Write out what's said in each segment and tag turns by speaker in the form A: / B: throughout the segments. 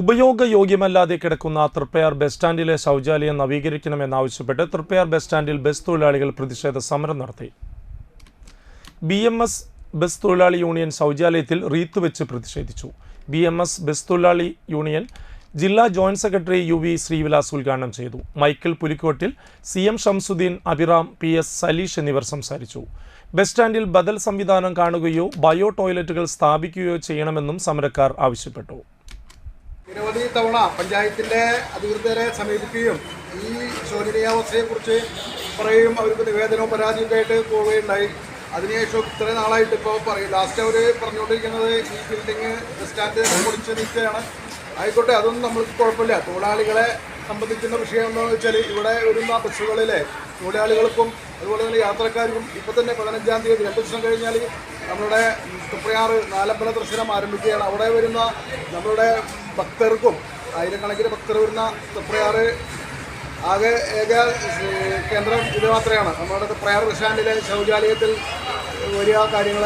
A: ഉപയോഗയോഗ്യമല്ലാതെ കിടക്കുന്ന തൃപ്പയാർ ബസ് സ്റ്റാൻഡിലെ ശൗചാലയം നവീകരിക്കണമെന്നാവശ്യപ്പെട്ട് തൃപ്പയാർ ബസ് സ്റ്റാൻഡിൽ ബസ് തൊഴിലാളികൾ പ്രതിഷേധ സമരം നടത്തി. ബി എം എസ് ബസ് തൊഴിലാളി യൂണിയൻ ശൗചാലയത്തിൽ റീത്ത് വെച്ച് പ്രതിഷേധിച്ചു. ബി എം എസ് ബസ് തൊഴിലാളി യൂണിയൻ ജില്ലാ joint secretary U V Srivilas ഉദ്ഘാടനം ചെയ്തു. Michael Pulikkottil C M Shamsuddin Abhiram P S Saleesh എന്നിവർ സംസാരിച്ചു. ബസ് സ്റ്റാൻഡിൽ ബദൽ സംവിധാനം കാണുകയോ ബയോ ടോയ്ലറ്റുകൾ സ്ഥാപിക്കുകയോ ചെയ്യണമെന്നും സമരക്കാർ ആവശ്യപ്പെട്ടു.
B: നിരവധി തവണ പഞ്ചായത്തിന്റെ അധികൃതരെ സമീപിക്കുകയും ഈ ശോചനീയാവസ്ഥയെക്കുറിച്ച് പറയുകയും അവർക്ക് നിവേദനവും പരാതിയൊക്കെ ആയിട്ട് പോവുകയുണ്ടായി. അതിനുശേഷം ഇത്ര നാളായിട്ട് ഇപ്പോൾ പറയും ലാസ്റ്റ് അവർ പറഞ്ഞുകൊണ്ടിരിക്കുന്നത് ഈ ബിൽഡിങ് സ്റ്റാൻഡ് പൊളിച്ച് നിൽക്കുകയാണ്. ആയിക്കോട്ടെ അതൊന്നും നമ്മൾക്ക് കുഴപ്പമില്ല. തൊഴിലാളികളെ സംബന്ധിക്കുന്ന വിഷയം എന്താണെന്ന് വെച്ചാൽ ഇവിടെ വരുന്ന ബസ്സുകളിലെ തൊഴിലാളികൾക്കും അതുപോലെ തന്നെ യാത്രക്കാർക്കും ഇപ്പോൾ തന്നെ പതിനഞ്ചാം തീയതി രണ്ട് ദിവസം കഴിഞ്ഞാൽ നമ്മുടെ തുപ്രയാറ് നാലമ്പല ദർശനം ആരംഭിക്കുകയാണ്. അവിടെ വരുന്ന നമ്മളുടെ ഭക്തർക്കും ആയിരക്കണക്കിന് ഭക്തർ വരുന്ന തുപ്രയാറ് ആകെ ഏക കേന്ദ്രം ഇത് മാത്രമാണ്. നമ്മുടെ പ്രയർ ബസ് സ്റ്റാൻഡിലെ ശൗചാലയത്തിൽ വലിയ കാര്യങ്ങൾ.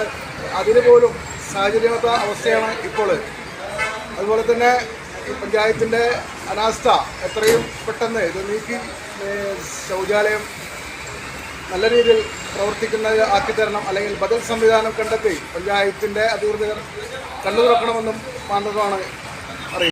B: അതിന് പോലും സാഹചര്യമത്ത അവസ്ഥയാണ് ഇപ്പോൾ. അതുപോലെ തന്നെ പഞ്ചായത്തിന്റെ അനാസ്ഥ എത്രയും പെട്ടെന്ന് ഇത് നീക്കി ശൗചാലയം നല്ല രീതിയിൽ പ്രവർത്തിക്കുന്ന ആക്കി തരണം അല്ലെങ്കിൽ ബദൽ സംവിധാനം കണ്ടെത്തി പഞ്ചായത്തിന്റെ അധികൃതർ കണ്ടു തുറക്കണമെന്നും മാനദണ്ഡമാണ്